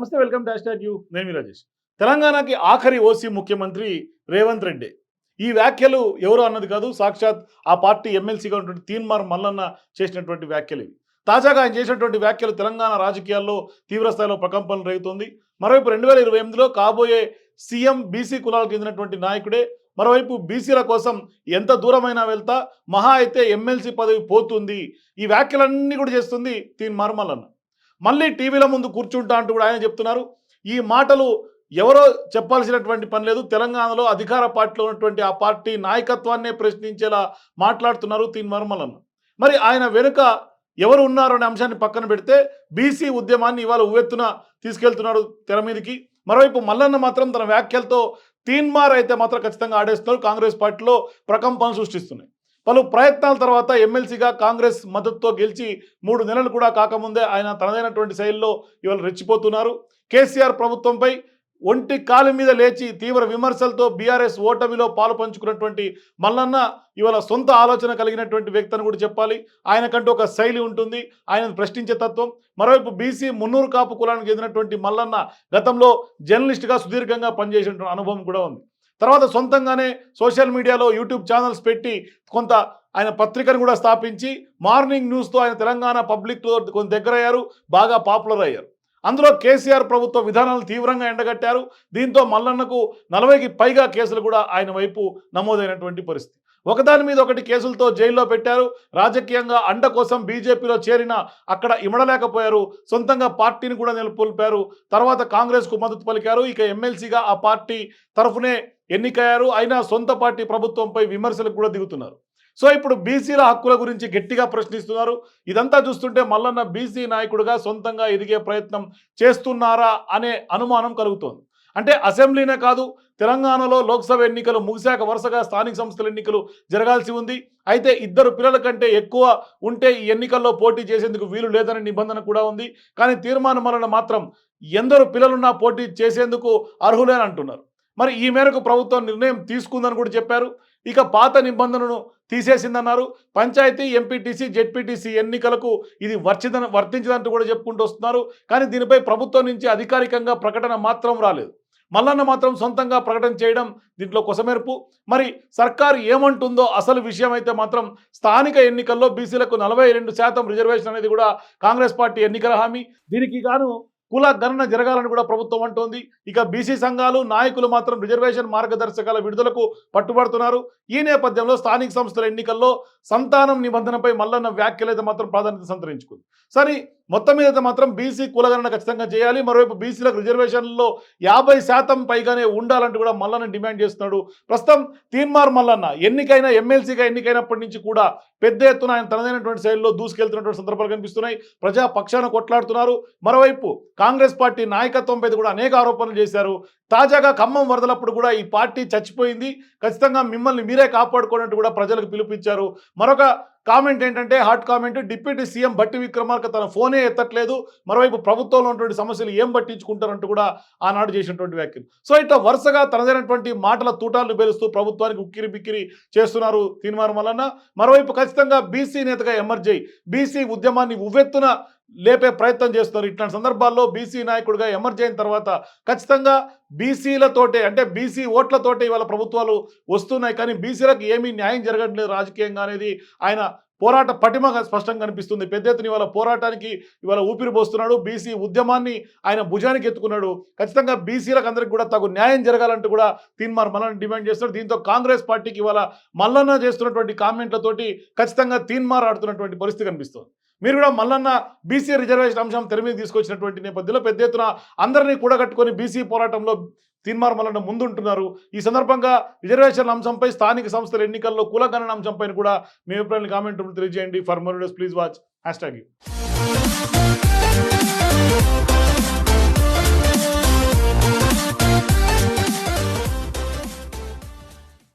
నమస్తే welcome dash hash you. నేను మీ రాజేష్. తెలంగాణకి ఆఖరి ఓసీ ముఖ్యమంత్రి రేవంత్ రెడ్డి. ఈ వ్యాఖ్యలు ఎవరు అన్నది కాదు సాక్షాత్ ఆ పార్టీ ఎమ్మెల్సీగా ఉన్నటువంటి తీన్మార్ మల్లన్న చేసినటువంటి వ్యాఖ్యలు ఇవి. తాజాగా ఆయన చేసినటువంటి వ్యాఖ్యలు తెలంగాణ రాజకీయాల్లో తీవ్రస్థాయిలో ప్రకంపనలు రేగుతోంది. మరోవైపు రెండు వేల ఇరవై ఎనిమిదిలో కాబోయే సీఎం బీసీ కులాలకు చెందినటువంటి నాయకుడే మరోవైపు బీసీల కోసం ఎంత దూరమైనా వెళ్తా మహా అయితే ఎమ్మెల్సీ పదవి పోతుంది. ఈ వ్యాఖ్యలన్నీ కూడా చేస్తుంది తీన్మార్ మల్లన్న. మళ్ళీ టీవీల ముందు కూర్చుంటా అంటూ కూడా ఆయన చెప్తున్నారు. ఈ మాటలు ఎవరో చెప్పాల్సినటువంటి పని లేదు. తెలంగాణలో అధికార పార్టీలో ఉన్నటువంటి ఆ పార్టీ నాయకత్వాన్నే ప్రశ్నించేలా మాట్లాడుతున్నారు తీన్ మల్లన్న మరి ఆయన వెనుక ఎవరు ఉన్నారు అనే అంశాన్ని పక్కన పెడితే బీసీ ఉద్యమాన్ని ఇవాళ ఉవ్వెత్తున తీసుకెళ్తున్నాడు తెర మీదకి. మరోవైపు మల్లన్న మాత్రం తన వ్యాఖ్యలతో తీన్మార్ అయితే మాత్రం ఖచ్చితంగా ఆడేస్తున్నారు. కాంగ్రెస్ పార్టీలో ప్రకంపన సృష్టిస్తున్నాయి. పలు ప్రయత్నాల తర్వాత ఎమ్మెల్సీగా కాంగ్రెస్ మద్దతుతో గెలిచి మూడు నెలలు కూడా కాకముందే ఆయన తనదైనటువంటి శైలిలో ఇవాళ రెచ్చిపోతున్నారు. కేసీఆర్ ప్రభుత్వంపై ఒంటి కాలు మీద లేచి తీవ్ర విమర్శలతో బీఆర్ఎస్ ఓటమిలో పాలు పంచుకున్నటువంటి మల్లన్న ఇవాళ సొంత ఆలోచన కలిగినటువంటి వ్యక్తి అని కూడా చెప్పాలి. ఆయనకంటూ ఒక శైలి ఉంటుంది. ఆయన ప్రశ్నించే తత్వం. మరోవైపు బీసీ మున్నూరు కాపు కులానికి చెందినటువంటి మల్లన్న గతంలో జర్నలిస్ట్గా సుదీర్ఘంగా పనిచేసినటువంటి అనుభవం కూడా ఉంది. తర్వాత సొంతంగానే సోషల్ మీడియాలో యూట్యూబ్ ఛానల్స్ పెట్టి కొంత ఆయన పత్రికను కూడా స్థాపించి మార్నింగ్ న్యూస్తో ఆయన తెలంగాణ పబ్లిక్తో కొంత దగ్గర అయ్యారు బాగా పాపులర్ అయ్యారు. అందులో కేసీఆర్ ప్రభుత్వ విధానాలు తీవ్రంగా ఎండగట్టారు. దీంతో మల్లన్నకు నలభైకి పైగా కేసులు కూడా ఆయన వైపు నమోదైనటువంటి పరిస్థితి. ఒకదాని మీద ఒకటి కేసులతో జైల్లో పెట్టారు. రాజకీయంగా అండ కోసం బీజేపీలో చేరిన అక్కడ ఇమడలేకపోయారు. సొంతంగా పార్టీని కూడా నెలకొల్పారు తర్వాత కాంగ్రెస్కు మద్దతు పలికారు. ఇక ఎమ్మెల్సీగా ఆ పార్టీ తరఫునే ఎన్నికయ్యారు. అయినా సొంత పార్టీ ప్రభుత్వంపై విమర్శలకు కూడా దిగుతున్నారు. సో ఇప్పుడు బీసీల హక్కుల గురించి గట్టిగా ప్రశ్నిస్తున్నారు. ఇదంతా చూస్తుంటే మల్లన్న బీసీ నాయకుడిగా సొంతంగా ఎదిగే ప్రయత్నం చేస్తున్నారా అనే అనుమానం కలుగుతోంది. అంటే అసెంబ్లీనే కాదు తెలంగాణలో లోక్సభ ఎన్నికలు ముగిశాక వరుసగా స్థానిక సంస్థల ఎన్నికలు జరగాల్సి ఉంది. అయితే ఇద్దరు పిల్లల కంటే ఎక్కువ ఉంటే ఈ ఎన్నికల్లో పోటీ చేసేందుకు వీలు లేదనే నిబంధన కూడా ఉంది. కానీ తీర్మానం వలన మాత్రం ఎందరు పిల్లలున్నా పోటీ చేసేందుకు అర్హులేని అంటున్నారు. మరి ఈ మేరకు ప్రభుత్వం నిర్ణయం తీసుకుందని కూడా చెప్పారు. ఇక పాత నిబంధనను తీసేసిందన్నారు. పంచాయతీ ఎంపీటీసీ జెడ్పీటీసీ ఎన్నికలకు ఇది వర్చిద వర్తించదంటూ కూడా చెప్పుకుంటూ వస్తున్నారు. కానీ దీనిపై ప్రభుత్వం నుంచి అధికారికంగా ప్రకటన మాత్రం రాలేదు. మల్లన్న మాత్రం సొంతంగా ప్రకటన చేయడం దీంట్లో కొసమెరుపు. మరి సర్కారు ఏమంటుందో అసలు విషయం అయితే మాత్రం స్థానిక ఎన్నికల్లో బీసీలకు నలభై రెండు శాతం రిజర్వేషన్ అనేది కూడా కాంగ్రెస్ పార్టీ ఎన్నికల హామీ. దీనికి గాను కుల గణన జరగాలని కూడా ప్రభుత్వం అంటోంది. ఇక బీసీ సంఘాలు నాయకులు మాత్రం రిజర్వేషన్ మార్గదర్శకాల విడుదలకు పట్టుబడుతున్నారు. ఈ నేపథ్యంలో స్థానిక సంస్థల ఎన్నికల్లో సంతానం నిబంధనపై మల్లన్న వ్యాఖ్యలు మాత్రం ప్రాధాన్యత సంతరించుకుంది. సరే మొత్తం మీద అయితే మాత్రం బీసీ కులగణన ఖచ్చితంగా చేయాలి. మరోవైపు బీసీలకు రిజర్వేషన్లో యాభై శాతం పైగానే ఉండాలంటూ కూడా మల్లన్న డిమాండ్ చేస్తున్నాడు. ప్రస్తుతం తీన్మార్ మల్లన్న ఎన్నికైన ఎమ్మెల్సీగా ఎన్నికైనప్పటి నుంచి కూడా పెద్ద ఎత్తున ఆయన తనదైనటువంటి శైలిలో దూసుకెళ్తున్నటువంటి సందర్భాలు కనిపిస్తున్నాయి. ప్రజా పక్షాన కొట్లాడుతున్నారు. మరోవైపు కాంగ్రెస్ పార్టీ నాయకత్వంపై కూడా అనేక ఆరోపణలు చేశారు. తాజాగా ఖమ్మం వరదలప్పుడు కూడా ఈ పార్టీ చచ్చిపోయింది. ఖచ్చితంగా మిమ్మల్ని మీరే కాపాడుకోనట్టు కూడా ప్రజలకు పిలుపునిచ్చారు. మరొక కామెంట్ ఏంటంటే హాట్ కామెంట్ డిప్యూటీ సీఎం బట్టి విక్రమార్క తన ఫోనే ఎత్తట్లేదు మరోవైపు ప్రభుత్వంలో ఉన్నటువంటి సమస్యలు ఏం పట్టించుకుంటారంటూ కూడా ఆనాడు చేసినటువంటి వ్యాఖ్యలు. సో ఇట్లా వరుసగా తనదైనటువంటి మాటల తూటాలను పేలుస్తూ ప్రభుత్వానికి ఉక్కిరి బిక్కిరి చేస్తున్నారు తీర్మానం వలన మరోవైపు ఖచ్చితంగా బీసీ నేతగా ఎమర్జై బీసీ ఉద్యమాన్ని ఉవ్వెత్తున లేపే ప్రయత్నం చేస్తున్నారు. ఇట్లాంటి సందర్భాల్లో బీసీ నాయకుడిగా ఎమర్జ్ అయిన తర్వాత ఖచ్చితంగా బీసీలతోటే అంటే బీసీ ఓట్లతోటే ఇవాళ ప్రభుత్వాలు వస్తున్నాయి. కానీ బీసీలకు ఏమీ న్యాయం జరగట్లేదు రాజకీయంగా అనేది ఆయన పోరాట పటిమగా స్పష్టంగా కనిపిస్తుంది. పెద్ద ఎత్తున ఇవాళ పోరాటానికి ఇవాళ ఊపిరి పోస్తున్నాడు. బీసీ ఉద్యమాన్ని ఆయన భుజానికి ఎత్తుకున్నాడు. ఖచ్చితంగా బీసీలకు అందరికి కూడా తగు న్యాయం జరగాలంటూ కూడా తీన్మార్ మల్లన్న డిమాండ్ చేస్తున్నాడు. దీంతో కాంగ్రెస్ పార్టీకి ఇవాళ మల్లన్న చేస్తున్నటువంటి కామెంట్లతోటి ఖచ్చితంగా తీన్మార్ ఆడుతున్నటువంటి పరిస్థితి కనిపిస్తుంది. మీరు కూడా మల్లన్న బీసీ రిజర్వేషన్ అంశం తెర మీద తీసుకొచ్చినటువంటి నేపథ్యంలో పెద్ద ఎత్తున అందరినీ కూడగట్టుకొని బీసీ పోరాటంలో తీన్మార్ మల్లన్న ముందుంటున్నారు. ఈ సందర్భంగా రిజర్వేషన్ అంశంపై స్థానిక సంస్థల ఎన్నికల్లో కులగణన అంశంపై కూడా మీ అభిప్రాయాన్ని కామెంట్ తెలియజేయండి. For more please watch. Hashtag